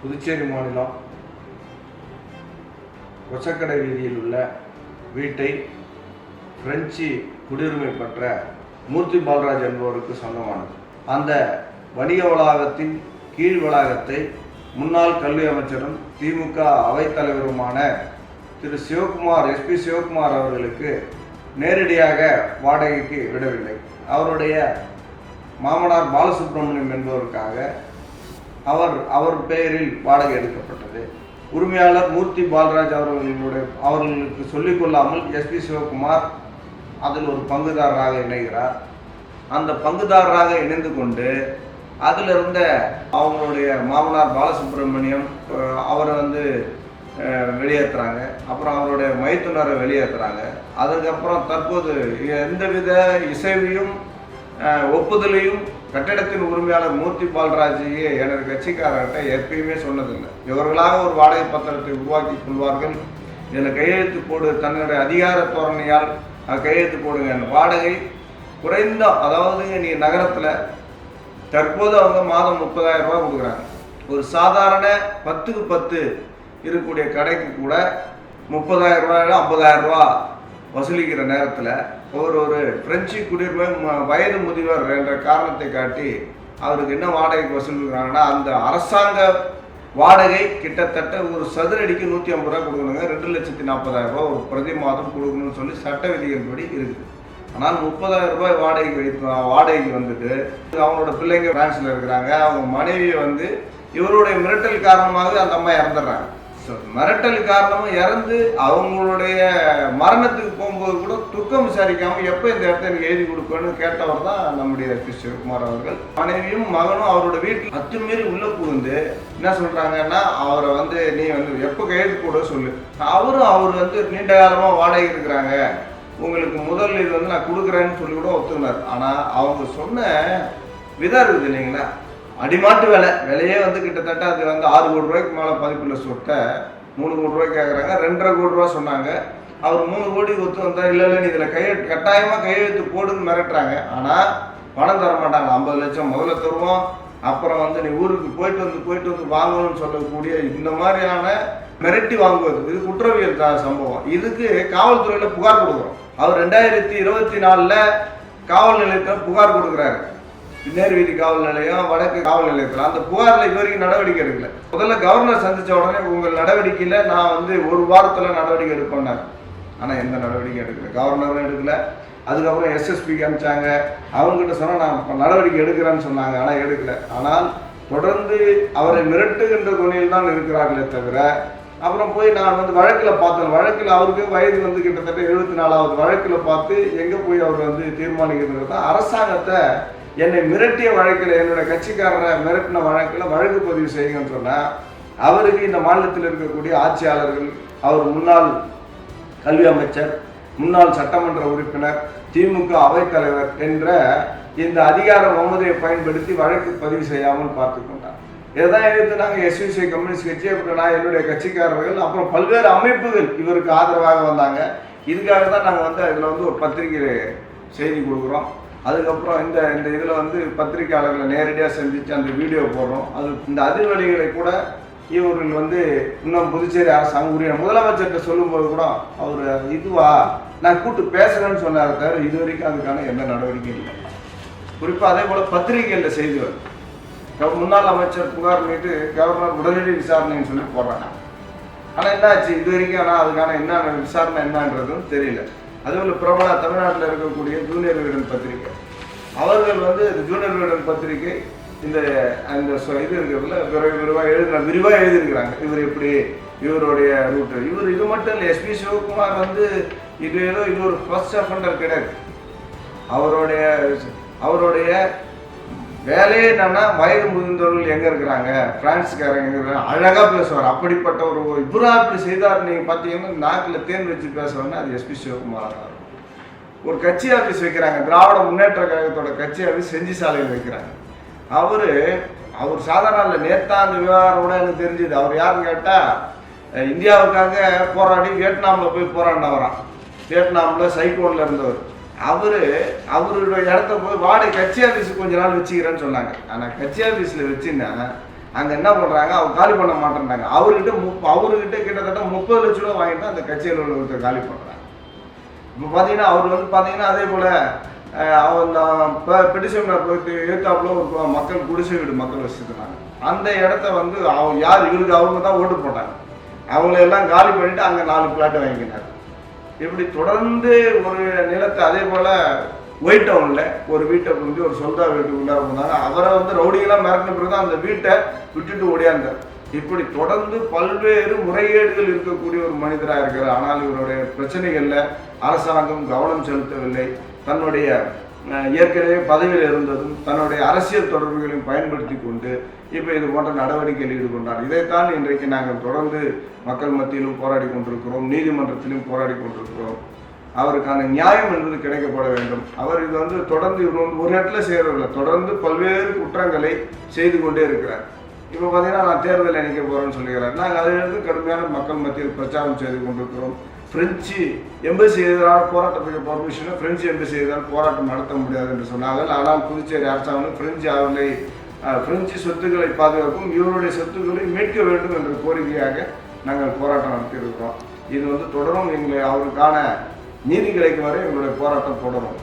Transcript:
புதுச்சேரி மாநிலம் கொச்சக்கடை வீதியில் உள்ள வீட்டை பிரெஞ்சு குடியுரிமை பெற்ற மூர்த்தி பாலராஜ் என்பவருக்கு சொந்தமானது. அந்த வணிக வளாகத்தின் கீழ் வளாகத்தை முன்னாள் கல்வி அமைச்சரும் திமுக அவைத்தலைவருமான திரு சிவகுமார் எஸ்பி சிவகுமார் அவர்களுக்கு நேரடியாக வாடகைக்கு விடவில்லை. அவருடைய மாமனார் பாலசுப்ரமணியம் என்பவருக்காக அவர் அவர் பெயரில் வாடகை எடுக்கப்பட்டது. உரிமையாளர் மூர்த்தி பாலராஜ் அவர்களுடைய அவர்களுக்கு சொல்லிக் கொள்ளாமல் எஸ்பி சிவகுமார் அதில் ஒரு பங்குதாரராக இணைகிறார். அந்த பங்குதாரராக இணைந்து கொண்டு அதில் இருந்த அவங்களுடைய மாமனார் பாலசுப்ரமணியம் அவரை வந்து வெளியேற்றுறாங்க அப்புறம் அவருடைய மைத்துனரை வெளியேற்றுறாங்க அதுக்கப்புறம் தற்போது எந்தவித இசைவையும் ஒப்புதலையும் கட்டிடத்தின் உரிமையாளர் மூர்த்தி பால்ராஜையே எனது கட்சிக்காரர்கிட்ட எப்பயுமே சொன்னதில்லை. இவர்களாக ஒரு வாடகை பத்திரத்தை உருவாக்கி கொள்வார்கள். இதில் கையெழுத்து போடு தன்னுடைய அதிகார தோரணையால் கையெழுத்து போடுங்க. வாடகை குறைந்த அதாவது நீ நகரத்தில் தற்போது அவங்க மாதம் முப்பதாயிரம் ரூபாய் கொடுக்குறாங்க. ஒரு சாதாரண பத்துக்கு பத்து இருக்கக்கூடிய கடைக்கு கூட முப்பதாயிரம் ரூபாயில ஐம்பதாயிரம் ரூபா வசூலிக்கிற நேரத்தில் ஒரு ஒரு பிரெஞ்சு குடியுரிமை வயது முதியவர் என்ற காரணத்தை காட்டி அவருக்கு என்ன வாடகைக்கு வசூலிக்கிறாங்கன்னா அந்த அரசாங்க வாடகை கிட்டத்தட்ட ஒரு சதுரடிக்கு நூற்றி ஐம்பது ரூபா கொடுக்கணுங்க. ரெண்டு லட்சத்தி நாற்பதாயிரம் ரூபா ஒரு பிரதி மாதம் கொடுக்கணும்னு சொல்லி சட்ட விதிகளின்படி இருக்குது. ஆனால் முப்பதாயிரம் ரூபாய் வாடகைக்கு வைத்து வாடகைக்கு வந்துட்டு அவங்களோட பிள்ளைங்க பிரான்ஸில் இருக்கிறாங்க. அவங்க மனைவியை வந்து இவருடைய மிரட்டல் காரணமாக அந்த அம்மா இறந்துடுறாங்க. மிரட்டல் காரணமாக இறந்து அவங்களுடைய மரணத்துக்கு போகும்போது கூட துக்கம் விசாரிக்காமல் எப்போ இந்த இடத்த எனக்கு எழுதி கொடுக்கணும்னு கேட்டவர் தான் நம்முடைய பி சிவகுமார் அவர்கள். மனைவியும் மகனும் அவரோட வீட்டில் அத்துமீறி உள்ளே புகுந்து என்ன சொல்கிறாங்கன்னா அவரை வந்து நீ வந்து எப்போ கையெழுத்து கூட சொல்லு. அவரும் அவர் வந்து நீண்ட காலமாக வாடகை இருக்கிறாங்க. உங்களுக்கு முதல் இது வந்து நான் கொடுக்குறேன்னு சொல்லி கூட ஒத்துனார் ஆனால் அவங்க சொன்ன விதம் இருக்குது இல்லைங்களா? அடிமாட்டு விலை. விலையே வந்து கிட்டத்தட்ட அது வந்து ஆறு கோடி ரூபாய்க்கு மேலே பதிப்புள்ள சொத்தை மூணு கோடி ரூபாய்க்கு கேட்குறாங்க ரெண்டரை கோடி ரூபா சொன்னாங்க. அவர் மூணு கோடி ஒத்து வந்தால் இல்லை இல்லை நீ இதில் கை கட்டாயமாக கையெழுத்து போடுன்னு மிரட்டுறாங்க. ஆனால் பணம் தர மாட்டாங்க. ஐம்பது லட்சம் முதல்ல தருவோம். அப்புறம் வந்து நீ ஊருக்கு போயிட்டு வந்து போயிட்டு வந்து வாங்கணும்னு சொல்லக்கூடிய இந்த மாதிரியான மிரட்டி வாங்குவது. இது குற்றவியல் சம்பவம். இதுக்கு காவல்துறையில் புகார் கொடுக்குறோம். அவர் ரெண்டாயிரத்தி இருபத்தி நாலில் காவல் நிலையத்தில் புகார் கொடுக்குறாரு. நேரு வீதி காவல் நிலையம் வடக்கு காவல் நிலையத்தில். அந்த புகாரில் இது வரைக்கும் நடவடிக்கை எடுக்கல. முதல்ல கவர்னர் சந்தித்த உடனே உங்கள் நடவடிக்கையில் நான் வந்து ஒரு வாரத்தில் நடவடிக்கை எடுப்பேன்னாரு. ஆனால் எந்த நடவடிக்கை எடுக்கல. கவர்னரும் எடுக்கல. அதுக்கப்புறம் எஸ்எஸ்பிக்கு அனுப்பிச்சாங்க. அவங்ககிட்ட சொன்னால் நான் இப்ப நடவடிக்கை எடுக்கிறேன்னு சொன்னாங்க. ஆனால் எடுக்கல. ஆனால் தொடர்ந்து அவரை மிரட்டுகின்ற துணியில் தான் இருக்கிறார்களே தவிர அப்புறம் போய் நான் வந்து வழக்கில் பார்த்தேன். வழக்கில் அவருக்கு வயது வந்து கிட்டத்தட்ட எழுபத்தி நாலாவது வழக்கில் பார்த்து எங்கே போய் அவர் வந்து தீர்மானிக்கிறது தான் அரசாங்கத்தை என்னை மிரட்டிய வழக்கில் என்னோட கட்சிக்காரரை மிரட்டின வழக்கில் வழக்கு பதிவு செய்யுங்கன்னு சொன்னால் அவருக்கு இந்த மாநிலத்தில் இருக்கக்கூடிய ஆட்சியாளர்கள் அவர் முன்னாள் கல்வி அமைச்சர் முன்னாள் சட்டமன்ற உறுப்பினர் திமுக அவைத்தலைவர் என்ற இந்த அதிகார மமதையை பயன்படுத்தி வழக்கு பதிவு செய்யாமல் பார்த்து கொண்டார். இதைதான் எடுத்து நாங்கள் எஸ்விசி கம்யூனிஸ்ட் கட்சி அப்புறம் நான் என்னுடைய கட்சிக்காரர்கள் அப்புறம் பல்வேறு அமைப்புகள் இவருக்கு ஆதரவாக வந்தாங்க. இதுக்காக தான் நாங்கள் வந்து அதில் வந்து ஒரு பத்திரிகை செய்தி கொடுக்குறோம். அதுக்கப்புறம் இந்த இந்த இதில் வந்து பத்திரிகையாளர்களை நேரடியாக சந்தித்து அந்த வீடியோ போடுறோம். அது இந்த அதிர்வலிகளை கூட இவர்கள் வந்து இன்னும் புதுச்சேரி அரசாங்கம் உரிய முதலமைச்சர்கிட்ட சொல்லும்போது கூட அவர் இதுவா? நான் கூட்டு பேசுகிறேன்னு சொன்னார் தவிர இது வரைக்கும் அதுக்கான எந்த நடவடிக்கையும் இல்லை. குறிப்பாக அதே போல் பத்திரிகைகளில் செய்தி வரும். முன்னாள் அமைச்சர் புகார் மீது கவர்னர் உடனடி விசாரணைன்னு சொல்லி போடுறாங்க. ஆனால் என்னாச்சு? இது வரைக்கும் ஆனால் அதுக்கான என்ன விசாரணை என்னன்றதும் தெரியல. அதுபோல் பிரபல தமிழ்நாட்டில் இருக்கக்கூடிய ஜூனியர் வீடன் பத்திரிகை அவர்கள் வந்து ஜூனியர் வீடன் பத்திரிகை இந்த அந்த இது இருக்கிறதுல விரைவு விரிவாக எழுதுனா விரிவாக எழுதியிருக்கிறாங்க. இவர் எப்படி இவருடைய ரூட்டு இவர் இது மட்டும் இல்லை எஸ்பி சிவகுமார் வந்து இது ஏதோ இது ஒரு ஃபர்ஸ்ட் அஃபண்டர் கிடையாது. அவருடைய அவருடைய வேலையே என்னன்னா வயது முதிர்ந்தவர்கள் எங்க இருக்கிறாங்க? பிரான்ஸ்காரங்க எங்க இருக்கிறாங்க? அழகா பேசுவார். அப்படிப்பட்ட ஒரு இவரா அப்படி செய்தார் நீங்க பார்த்தீங்கன்னா நாக்கில் தேன் வச்சு பேசுவாருன்னா அது எஸ்பி சிவகுமார் ஒரு கட்சி ஆஃபீஸ் வைக்கிறாங்க. திராவிட முன்னேற்ற கழகத்தோட கட்சி ஆஃபீஸ் செஞ்சி சாலையில் வைக்கிறாங்க. அவரு அவர் சாதாரண இல்லை நேத்தா அந்த விவகாரம் கூட எனக்கு தெரிஞ்சுது. அவர் யாருன்னு கேட்டால் இந்தியாவுக்காக போராடி வியட்நாமில் போய் போராடினவரான் வியட்நாமில் சைக்கோனில் இருந்தவர். அவரு அவருடைய இடத்த போய் வாடகை கட்சி ஆஃபீஸ் கொஞ்ச நாள் வச்சுக்கிறேன்னு சொன்னாங்க. ஆனால் கட்சி ஆஃபீஸில் வச்சுன்னா அங்கே என்ன பண்ணுறாங்க அவங்க காலி பண்ண மாட்டேன்றாங்க. அவர்கிட்ட முப் அவர்கிட்ட கிட்டத்தட்ட முப்பது லட்ச ரூபா வாங்கிட்டு அந்த கட்சி அலுவலகத்தை காலி பண்ணுறாங்க இப்போ பார்த்தீங்கன்னா அவர் வந்து பார்த்தீங்கன்னா அதே போல் அவன் பெட்டிஷன் போயிட்டு ஏத்தாப்புல ஒரு மக்கள் குடிசை வீடு மக்கள் வச்சுருந்தாங்க அந்த இடத்த வந்து அவங்க யார் இவருக்கு அவங்க தான் ஓட்டு போட்டாங்க. அவங்கள எல்லாம் காலி பண்ணிட்டு அங்கே நாலு பிளாட்டு வாங்கினார். இப்படி தொடர்ந்து ஒரு நிலத்தை அதே போல் ஒயிட் டவுனில் ஒரு வீட்டை புரிஞ்சு ஒரு சொந்த வீட்டுக்குள்ளே இருந்தாங்க அவரை வந்து ரவுடிகளாக மிரட்டின பிறகு தான் அந்த வீட்டை விட்டுட்டு ஓடியாந்தார். இப்படி தொடர்ந்து பல்வேறு முறைகேடுகள் இருக்கக்கூடிய ஒரு மனிதராக இருக்கிறார். ஆனால் இவருடைய பிரச்சனைகளில் அரசாங்கம் கவனம் செலுத்தவில்லை. தன்னுடைய ஏற்கனவே பதவியில் இருந்ததும் தன்னுடைய அரசியல் தொடர்புகளையும் பயன்படுத்தி கொண்டு இப்போ இது போன்ற நடவடிக்கையில் ஈடுபட்டார். இதைத்தான் இன்றைக்கு நாங்கள் தொடர்ந்து மக்கள் மத்தியிலும் போராடி கொண்டிருக்கிறோம் நீதிமன்றத்திலும் போராடி கொண்டிருக்கிறோம். அவருக்கான நியாயம் என்பது கிடைக்கப்பட வேண்டும். அவர் இது வந்து தொடர்ந்து இவர் வந்து ஒரு இடத்துல செய்யறதில்ல தொடர்ந்து பல்வேறு குற்றங்களை செய்து கொண்டே இருக்கிறார். இப்போ பார்த்தீங்கன்னா நான் தேர்தலில் நிற்க போகிறேன்னு சொல்லுகிறார் நாங்கள் அதிலிருந்து கடுமையான மக்கள் மத்தியில் பிரச்சாரம் செய்து கொண்டிருக்கிறோம். பிரெஞ்சு எம்பசி எதிரான போராட்டத்துக்கு பர்மிஷனும் பிரெஞ்சு எம்பசி எதிரால் போராட்டம் நடத்த முடியாது என்று சொன்னார்கள். ஆனால் புதுச்சேரி அரசாங்கம் பிரெஞ்சு அவர்களை பிரெஞ்சு சொத்துக்களை பாதுகாக்கும் இவருடைய சொத்துக்களை மீட்க வேண்டும் என்ற கோரிக்கையாக நாங்கள் போராட்டம் நடத்தியிருக்கிறோம். இது வந்து தொடரும். எங்களை அவருக்கான நீதி கிடைக்கும் வரை எங்களுடைய போராட்டம் தொடரும்.